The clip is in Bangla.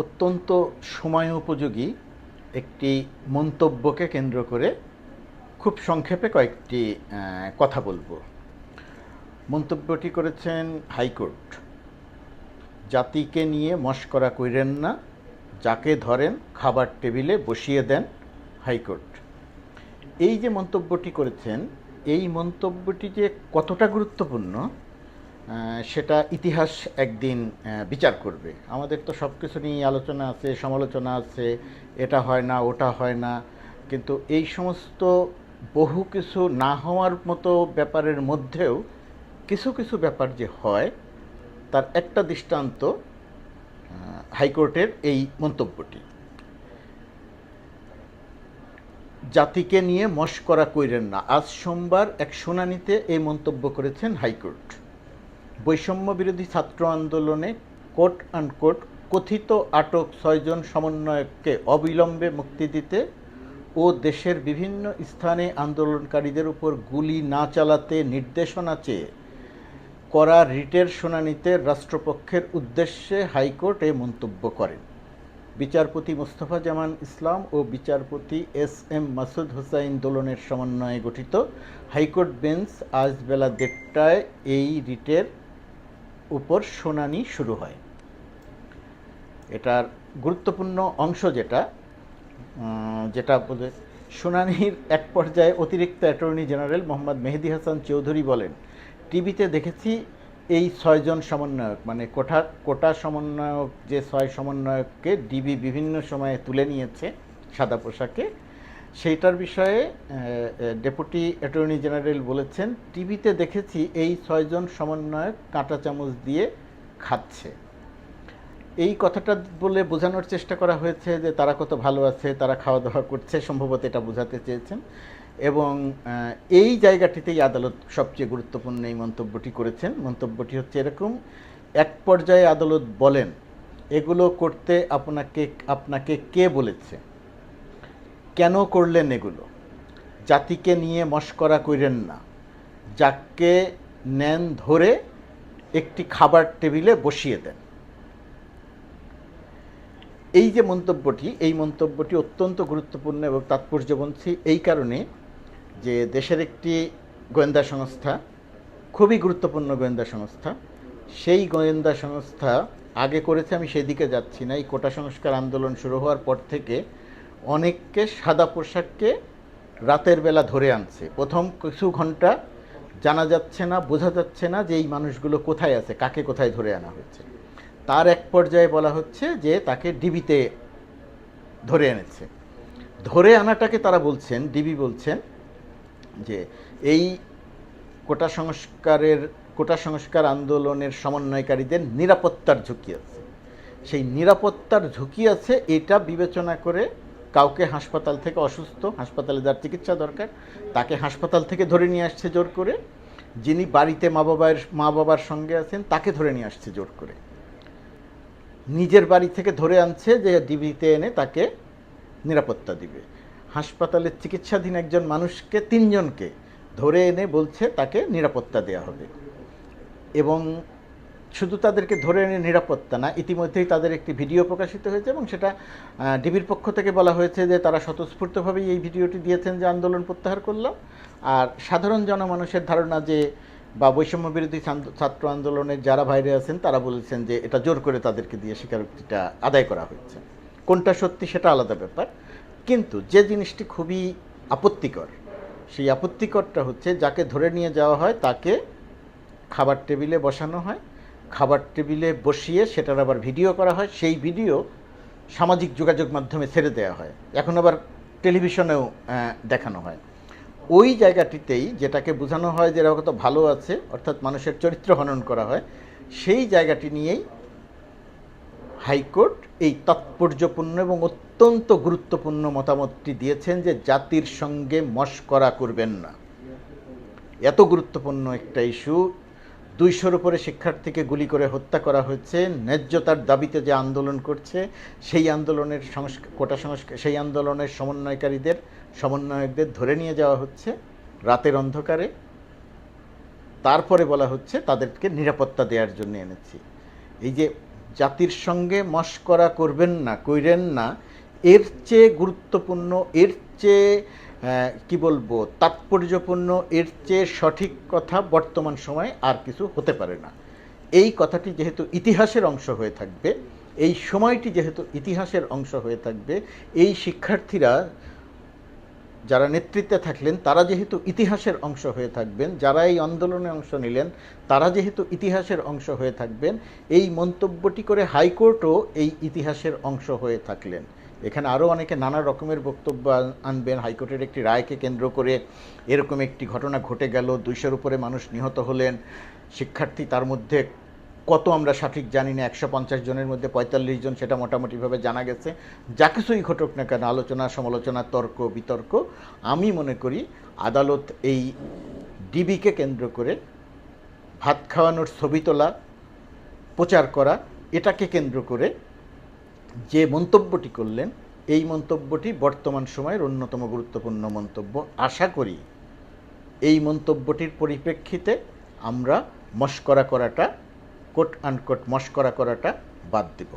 অত্যন্ত সময় উপযোগী একটি মন্তব্যকে কেন্দ্র করে খুব সংক্ষেপে কয়েকটি কথা বলব। মন্তব্যটি করেছেন হাইকোর্ট। জাতিকে নিয়ে মস্করা কইরেন না, যাকে ধরেন খাবার টেবিলে বসিয়ে দেন হাইকোর্ট। এই যে মন্তব্যটি করেছেন, এই মন্তব্যটি যে কতটা গুরুত্বপূর্ণ সেটা ইতিহাস একদিন বিচার করবে। আমাদের তো সব কিছু নিয়ে আলোচনা আছে, সমালোচনা আছে, এটা হয় না, ওটা হয় না। কিন্তু এই সমস্ত বহু কিছু না হওয়ার মতো ব্যাপারের মধ্যেও কিছু কিছু ব্যাপার যে হয়, তার একটা দৃষ্টান্ত হাইকোর্টের এই মন্তব্যটি। জাতিকে নিয়ে মস্করা কইরেন না। আজ সোমবার এক শুনানিতে এই মন্তব্য করেছেন হাইকোর্ট। বৈষম্য বিরোধী ছাত্র আন্দোলনে কোট অ্যান্ড কোট কথিত আটক ছয়জন সমন্বয়ককে অবিলম্বে মুক্তি দিতে ও দেশের বিভিন্ন স্থানে আন্দোলনকারীদের উপর গুলি না চালাতে নির্দেশনা চেয়ে করা রিটের শুনানিতে রাষ্ট্রপক্ষের উদ্দেশ্যে হাইকোর্ট এই মন্তব্য করেন। বিচারপতি মোস্তফা জামান ইসলাম ও বিচারপতি এস এম মাসুদ হোসাইন দোলনের সমন্বয়ে গঠিত হাইকোর্ট বেঞ্চ আজ বেলা দেড়টায় এই রিটের উপর শুনানি শুরু হয়। এটার গুরুত্বপূর্ণ অংশ যেটা যেটা বলে, শুনানির এক পর্যায়ে অতিরিক্ত অ্যাটর্নি জেনারেল মোহাম্মদ মেহেদি হাসান চৌধুরী বলেন, টিভিতে দেখেছি এই ছয়জন সমন্বয়ক মানে কোঠা, কোটা সমন্বয়ক, যে ছয় সমন্বয়ককে ডিবি বিভিন্ন সময়ে তুলে নিয়েছে সাদা পোশাকে সেইটার বিষয়ে ডেপুটি অ্যাটর্নি জেনারেল বলেছেন, টিভিতে দেখেছি এই ছয়জন সমন্বয়ক কাঁটা চামচ দিয়ে খাচ্ছে। এই কথাটা বলে বোঝানোর চেষ্টা করা হয়েছে যে তারা কত ভালো আছে, তারা খাওয়া দাওয়া করছে, সম্ভবত এটা বোঝাতে চেয়েছেন। এবং এই জায়গাটিতেই আদালত সবচেয়ে গুরুত্বপূর্ণ এই মন্তব্যটি করেছেন। মন্তব্যটি হচ্ছে এরকম, এক পর্যায়ে আদালত বলেন, এগুলো করতে আপনাকে আপনাকে কে বলেছে? কেন করলেন এগুলো? জাতিকে নিয়ে মস্করা কইরেন না। যাকে নেন ধরে একটি খাবার টেবিলে বসিয়ে দেন। এই যে মন্তব্যটি, এই মন্তব্যটি অত্যন্ত গুরুত্বপূর্ণ এবং তাৎপর্যবঞ্চী এই কারণে যে দেশের একটি গোয়েন্দা সংস্থা, খুবই গুরুত্বপূর্ণ গোয়েন্দা সংস্থা, সেই গোয়েন্দা সংস্থা আগে করেছে, আমি সেদিকে যাচ্ছি না। এই কোটা সংস্কার আন্দোলন শুরু হওয়ার পর থেকে অনেককে সাদা পোশাককে রাতের বেলা ধরে আনছে। প্রথম কিছু ঘণ্টা জানা যাচ্ছে না, বোঝা যাচ্ছে না যে এই মানুষগুলো কোথায় আছে, কাকে কোথায় ধরে আনা হচ্ছে। তার এক পর্যায়ে বলা হচ্ছে যে তাকে ডিবিতে ধরে এনেছে। ধরে আনাটাকে তারা বলছেন, ডিবি বলছেন যে এই কোটা সংস্কারের, কোটা সংস্কার আন্দোলনের সমন্বয়কারীদের নিরাপত্তার ঝুঁকি আছে। সেই নিরাপত্তার ঝুঁকি আছে, এটা বিবেচনা করে কাউকে হাসপাতাল থেকে অসুস্থ, হাসপাতালে যার চিকিৎসা দরকার, তাকে হাসপাতাল থেকে ধরে নিয়ে আসছে জোর করে। যিনি বাড়িতে মা বাবার মা বাবার সঙ্গে আছেন, তাকে ধরে নিয়ে আসছে জোর করে। নিজের বাড়ি থেকে ধরে আনছে যে ডিবিতে এনে তাকে নিরাপত্তা দিবে। হাসপাতালের চিকিৎসাধীন একজন মানুষকে, তিনজনকে ধরে এনে বলছে তাকে নিরাপত্তা দেওয়া হবে। এবং শুধু তাদেরকে ধরে এনে নিরাপত্তা না, ইতিমধ্যেই তাদের একটি ভিডিও প্রকাশিত হয়েছে এবং সেটা ডিবির পক্ষ থেকে বলা হয়েছে যে তারা স্বতঃস্ফূর্তভাবেই এই ভিডিওটি দিয়েছেন যে আন্দোলন প্রত্যাহার করলাম আর সাধারণ জনমানুষের ধারণা যে বা বৈষম্য বিরোধী ছাত্র আন্দোলনের যারা বাইরে আছেন, তারা বলেছেন যে এটা জোর করে তাদেরকে দিয়ে স্বীকারোক্তিটা আদায় করা হয়েছে। কোনটা সত্যি সেটা আলাদা ব্যাপার। কিন্তু যে জিনিসটি খুবই আপত্তিকর, সেই আপত্তিকরটা হচ্ছে যাকে ধরে নিয়ে যাওয়া হয় তাকে খাবার টেবিলে বসানো হয়। খাবার টেবিলে বসিয়ে সেটার আবার ভিডিও করা হয়, সেই ভিডিও সামাজিক যোগাযোগ মাধ্যমে ছেড়ে দেওয়া হয়। এখন আবার টেলিভিশনেও দেখানো হয়। ওই জায়গাটিতেই যেটাকে বোঝানো হয় যে এরা কত ভালো আছে, অর্থাৎ মানুষের চরিত্র হনন করা হয়, সেই জায়গাটি নিয়েই হাইকোর্ট এই তাৎপর্যপূর্ণ এবং অত্যন্ত গুরুত্বপূর্ণ মতামতটি দিয়েছেন যে জাতির সঙ্গে মস্করা করবেন না। এত গুরুত্বপূর্ণ একটা ইস্যু দুইশোর উপরে শিক্ষার্থীকে গুলি করে হত্যা করা হয়েছে। ন্যায্যতার দাবিতে যে আন্দোলন করছে, সেই আন্দোলনের কোটা সংস্কার সেই আন্দোলনের সমন্বয়কারীদের, সমন্বয়কদের ধরে নিয়ে যাওয়া হচ্ছে রাতের অন্ধকারে। তারপরে বলা হচ্ছে তাদেরকে নিরাপত্তা দেওয়ার জন্য এনেছি। এই যে জাতির সঙ্গে মস্করা করবেন না, কইরেন না, এর চেয়ে গুরুত্বপূর্ণ, এর চেয়ে কি বলব, তাৎপর্যপূর্ণ, এর চেয়ে সঠিক কথা বর্তমান সময়ে আর কিছু হতে পারে না। এই কথাটি যেহেতু ইতিহাসের অংশ হয়ে থাকবে, এই সময়টি যেহেতু ইতিহাসের অংশ হয়ে থাকবে, এই শিক্ষার্থীরা যারা নেতৃত্বে থাকলেন, তারা যেহেতু ইতিহাসের অংশ হয়ে থাকবেন, যারা এই আন্দোলনে অংশ নিলেন, তারা যেহেতু ইতিহাসের অংশ হয়ে থাকবেন, এই মন্তব্যটি করে হাইকোর্টও এই ইতিহাসের অংশ হয়ে থাকলেন। এখানে আরও অনেকে নানা রকমের বক্তব্য আনবেন। হাইকোর্টের একটি রায়কে কেন্দ্র করে এরকম একটি ঘটনা ঘটে গেল। দুইশোর উপরে মানুষ নিহত হলেন। শিক্ষার্থী তার মধ্যে কত আমরা সঠিক জানি না, একশো পঞ্চাশ জনের মধ্যে পঁয়তাল্লিশ জন সেটা মোটামুটিভাবে জানা গেছে। যা কিছুই ঘটুক না কেন, আলোচনা, সমালোচনা, তর্ক, বিতর্ক, আমি মনে করি আদালত এই ডিবিকে কেন্দ্র করে ভাত খাওয়ানোর ছবি তোলা, প্রচার করা, এটাকে কেন্দ্র করে যে মন্তব্যটি করলেন, এই মন্তব্যটি বর্তমান সময়ের অন্যতম গুরুত্বপূর্ণ মন্তব্য। আশা করি এই মন্তব্যটির পরিপ্রেক্ষিতে আমরা মস্করা করাটা কোট আনকোট মস্করা করাটা বাদ দেব।